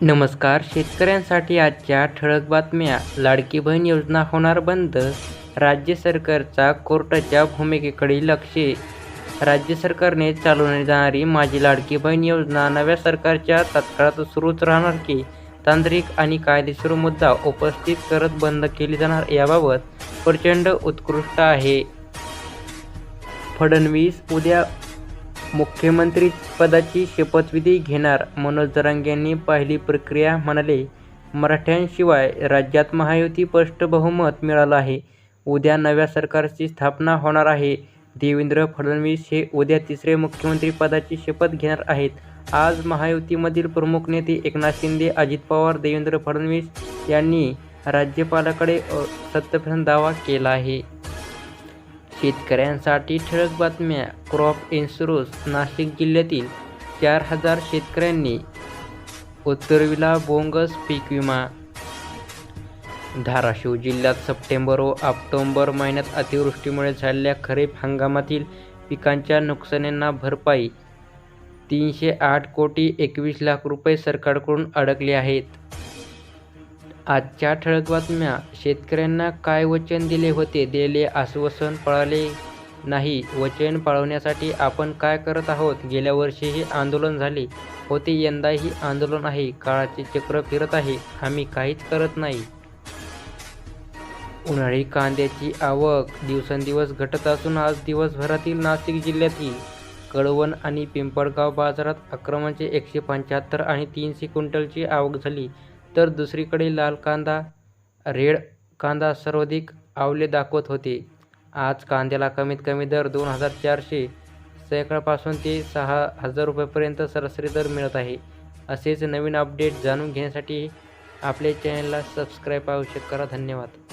नमस्कार शेतकऱ्यांसाठी आजच्या ठळक बातम्या. लाडकी बहीण योजना होणार बंद? राज्य सरकारचा कोर्टाच्या भूमिकेकडे लक्ष. राज्य सरकारने चालवली जाणारी माझी लाडकी बहीण योजना नव्या सरकारच्या तत्काळात सुरूच राहणार की? तांत्रिक आणि कायदेशीर मुद्दा उपस्थित करत बंद केली जाणार याबाबत प्रचंड उत्कृष्ट आहे. फडणवीस उद्या मुख्यमंत्री पदाची शपथविधी घेणार मनोज जरांगे यांनी पाहिली प्रक्रिया म्हणाले. मराठ्यांशिवाय राज्यात महायुती स्पष्ट बहुमत मिळालं आहे. उद्या नव्या सरकारची स्थापना होणार आहे. देवेंद्र फडणवीस हे उद्या तिसरे मुख्यमंत्री पदाची शपथ घेणार आहेत. आज महायुतीमधील प्रमुख नेते एकनाथ शिंदे अजित पवार देवेंद्र फडणवीस यांनी राज्यपालाकडे अ, दावा केला आहे. शेतकऱ्यांसाठी ठळक बातम्या. क्रॉप इन्शुरन्स नाशिक जिल्ह्यातील चार हजार शेतकऱ्यांनी उतरविला बोंगस पीक विमा. धाराशिव जिल्ह्यात सप्टेंबर व ऑक्टोबर महिन्यात अतिवृष्टीमुळे झालेल्या खरीप हंगामातील पिकांच्या नुकसानींना भरपाई तीनशे आठ कोटी एकवीस लाख रुपये सरकारकडून अडकले आहेत. आजच्या ठळक बातम्या शेतकऱ्यांना काय वचन दिले होते दिले आश्वासन पळाले नाही वचन पाळवण्यासाठी आपण काय करत आहोत? गेल्या वर्षीही आंदोलन झाले होते यंदाही आंदोलन आहे काळाचे चक्र फिरत आहे आम्ही काहीच करत नाही. उन्हाळी कांद्याची आवक दिवसेंदिवस घटत असून आज दिवसभरातील नाशिक जिल्ह्यातील कळवण आणि पिंपळगाव बाजारात अक्रमांचे एकशे पंच्याहत्तर आणि तीनशे क्विंटलची आवक झाली. तर दुसरीकडे लाल कांदा रेड कांदा सर्वाधिक आवले दाखवत होते. आज कांद्याला कमीत कमी दर दोन हजार चारशे सैकडापासून ते सहा हजार रुपयापर्यंत सरासरी दर मिळत आहे. असेच नवीन अपडेट जाणून घेण्यासाठी आपल्या चॅनलला सबस्क्राईब आवश्यक करा. धन्यवाद.